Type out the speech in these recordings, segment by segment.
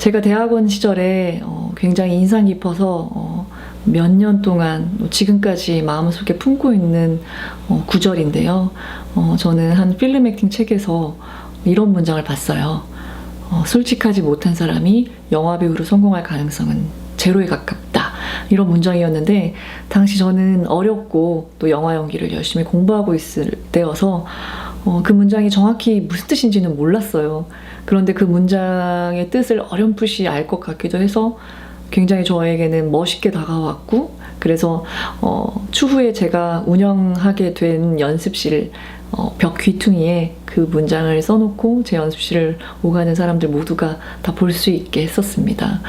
제가 대학원 시절에 어, 굉장히 인상 깊어서 어, 몇년 동안 뭐 지금까지 마음속에 품고 있는 어, 구절인데요. 어, 저는 한 필름 액팅 책에서 이런 문장을 봤어요. 어, 솔직하지 못한 사람이 영화 배우로 성공할 가능성은 제로에 가깝다. 이런 문장이었는데 당시 저는 어렵고 또 영화 연기를 열심히 공부하고 있을 때여서 어, 그 문장이 정확히 무슨 뜻인지는 몰랐어요. 그런데 그 문장의 뜻을 어렴풋이 알 것 같기도 해서 굉장히 저에게는 멋있게 다가왔고 그래서 어, 추후에 제가 운영하게 된 연습실 어, 벽 귀퉁이에 그 문장을 써놓고 제 연습실을 오가는 사람들 모두가 다 볼 수 있게 했었습니다.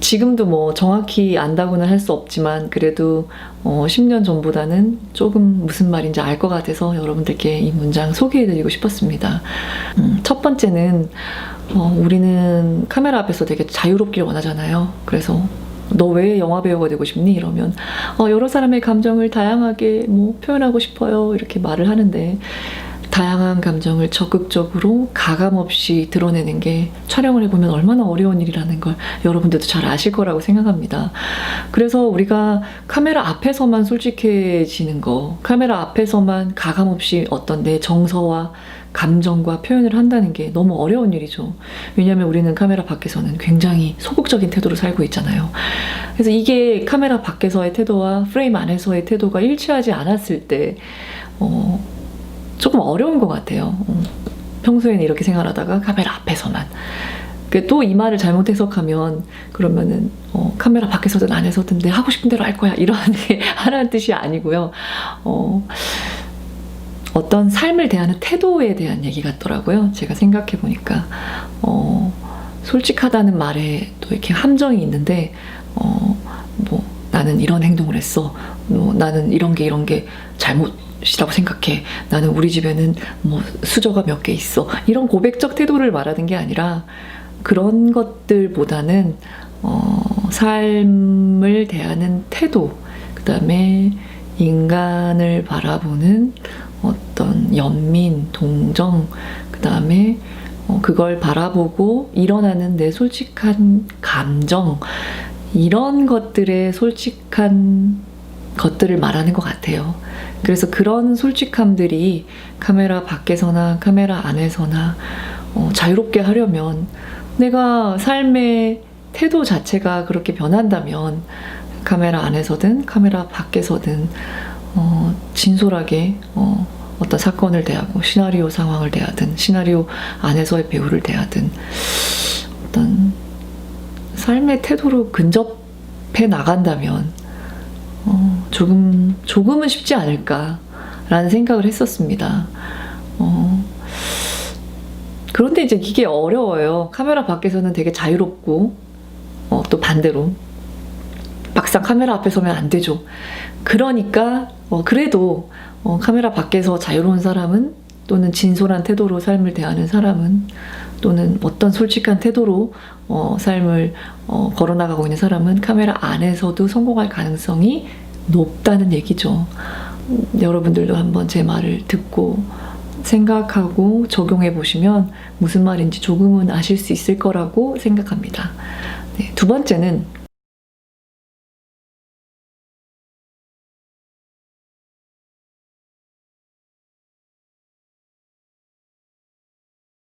지금도 뭐 정확히 안다고는 할 수 없지만 그래도 어, 10년 전보다는 조금 무슨 말인지 알 것 같아서 여러분들께 이 문장 소개해드리고 싶었습니다. 음, 첫 번째는 어, 우리는 카메라 앞에서 되게 자유롭길 원하잖아요. 그래서 너 왜 영화 배우가 되고 싶니? 이러면 어, 여러 사람의 감정을 다양하게 뭐 표현하고 싶어요. 이렇게 말을 하는데 다양한 감정을 적극적으로 가감 없이 드러내는 게 촬영을 해보면 얼마나 어려운 일이라는 걸 여러분들도 잘 아실 거라고 생각합니다. 그래서 우리가 카메라 앞에서만 솔직해지는 거, 카메라 앞에서만 가감 없이 어떤 내 정서와 감정과 표현을 한다는 게 너무 어려운 일이죠. 왜냐하면 우리는 카메라 밖에서는 굉장히 소극적인 태도로 살고 있잖아요. 그래서 이게 카메라 밖에서의 태도와 프레임 안에서의 태도가 일치하지 않았을 때, 어, 조금 어려운 것 같아요. 어, 평소에는 이렇게 생활하다가 카메라 앞에서만. 또이 말을 잘못 해석하면 그러면은 어, 카메라 밖에서든 안에서든 내 하고 싶은 대로 할 거야 이런 게 하라는 뜻이 아니고요. 어, 어떤 삶을 대하는 태도에 대한 얘기 같더라고요. 제가 생각해 보니까 어, 솔직하다는 말에 또 이렇게 함정이 있는데 어, 뭐 나는 이런 행동을 했어. 뭐 나는 이런 게 이런 게 잘못 이라고 생각해. 나는 우리 집에는 뭐 수저가 몇 개 있어. 이런 고백적 태도를 말하는 게 아니라 그런 것들보다는 어, 삶을 대하는 태도, 그 다음에 인간을 바라보는 연민, 동정, 그 다음에 어, 그걸 바라보고 일어나는 내 솔직한 감정, 이런 것들의 솔직한 것들을 말하는 것 같아요. 그래서 그런 솔직함들이 카메라 밖에서나 카메라 안에서나 어, 자유롭게 하려면 내가 삶의 태도 자체가 그렇게 변한다면 카메라 안에서든 카메라 밖에서든 어, 진솔하게 어, 어떤 사건을 대하고 시나리오 상황을 대하든 시나리오 안에서의 배우를 대하든 어떤 삶의 태도로 근접해 나간다면 어, 조금 조금은 쉽지 않을까라는 생각을 했었습니다. 어, 그런데 이제 이게 어려워요. 카메라 밖에서는 되게 자유롭고 어, 또 반대로 막상 카메라 앞에 서면 안 되죠. 그러니까 어, 그래도 어, 카메라 밖에서 자유로운 사람은 또는 진솔한 태도로 삶을 대하는 사람은 또는 어떤 솔직한 태도로 어, 삶을 어, 걸어나가고 있는 사람은 카메라 안에서도 성공할 가능성이 높다는 얘기죠. 음, 여러분들도 한번 제 말을 듣고 생각하고 적용해 보시면 무슨 말인지 조금은 아실 수 있을 거라고 생각합니다. 네, 두 번째는